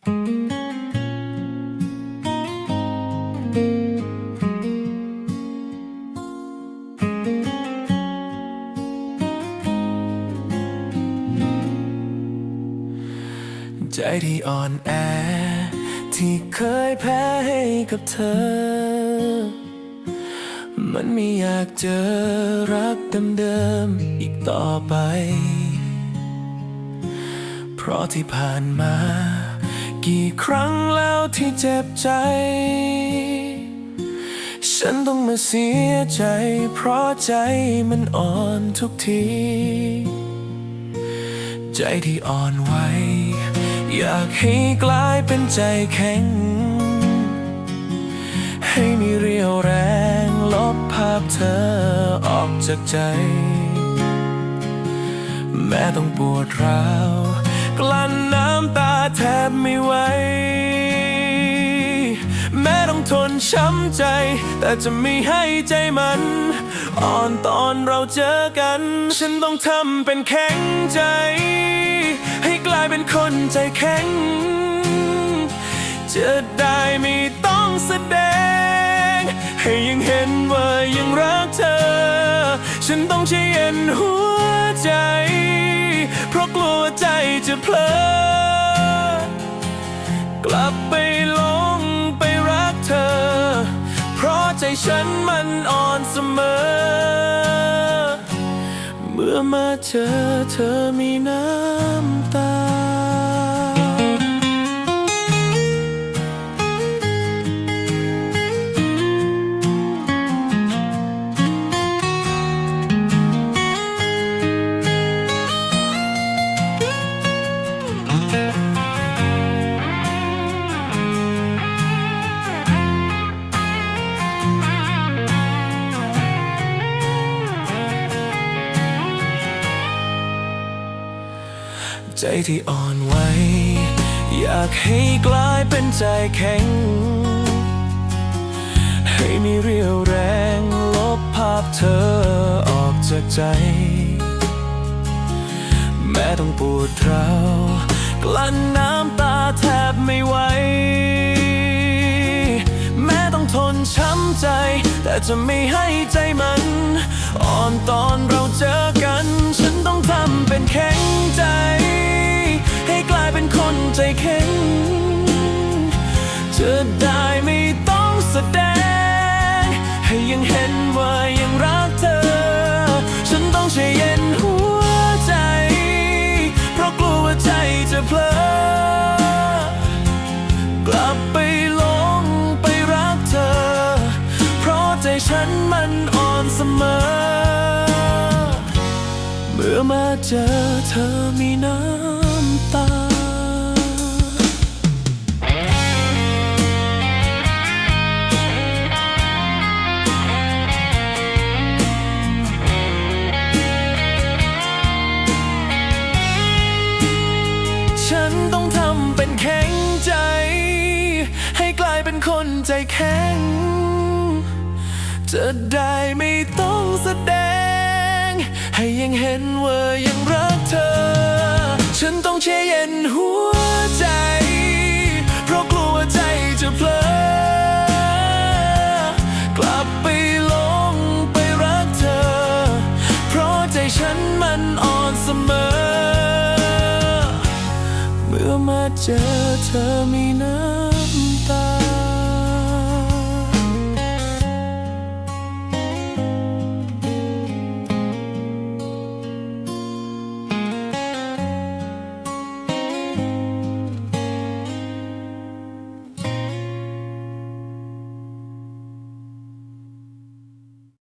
ใจที่อ่อนแอ ที่เคยแพ้ให้กับเธอ มันไม่อยากเจอรักเดิมๆอีกต่อไป เพราะที่ผ่านมา กี่ครั้งแล้วที่เจ็บใจ ฉันต้องมาเสียใจ เพราะใจมันอ่อนทุกที ใจที่อ่อนไหวอยากให้กลายเป็นใจแข็ง ให้มีเรี่ยวแรงลบภาพเธอออกจากใจ แม้ต้องปวดร้าว กลั้นน้ำตาแทบไม่ไหว แม้ต้องทนช้ำใจ แต่จะไม่ให้ใจมัน อ่อนตอนเราเจอกัน ฉันต้องทำเป็นแข็งใจ ให้กลายเป็นคนใจแข็ง จะได้ไม่ต้องแสดง ให้ยังเห็นว่ายังรักเธอ ฉันต้องใช้เย็นหัวใจ เพราะกลัวใจจะเพลอกลับไปหลงไปรักเธอ เพราะใจฉันมันอ่อนเสมอ เมื่อมาเจอเธอมีน้ำตา ใจที่อ่อนไหวอยากให้กลายเป็นใจแข็ง ให้มีเรี่ยวแรงลบภาพเธอออกจากใจ แม้ต้องปวดร้าวกลั้นน้ำตาแทบไม่ไหวแม้ต้องทนช้ำใจ แต่จะไม่ให้ใจมัน อ่อนตอนเราเจอกัน ฉันต้องทำเป็นแข็งใจ ยังเห็นว่ายังรักเธอ ฉันต้องใช้เย็นหัวใจ เพราะกลัวว่าใจจะเพลอกลับไปหลงไปรักเธอ เพราะใจฉันมันอ่อนเสมอ เมื่อมาเจอเธอมีน้ำ คนใจแข็ง จะได้ไม่ต้องแสดง ให้ยังเห็นว่ายังรักเธอ ฉันต้องเชยเย็นหัวใจ เพราะกลัวใจจะเพลอกลับไปหลงไปรักเธอ เพราะใจฉันมันอ่อนเสมอ เมื่อมาเจอเธอมีน้ำ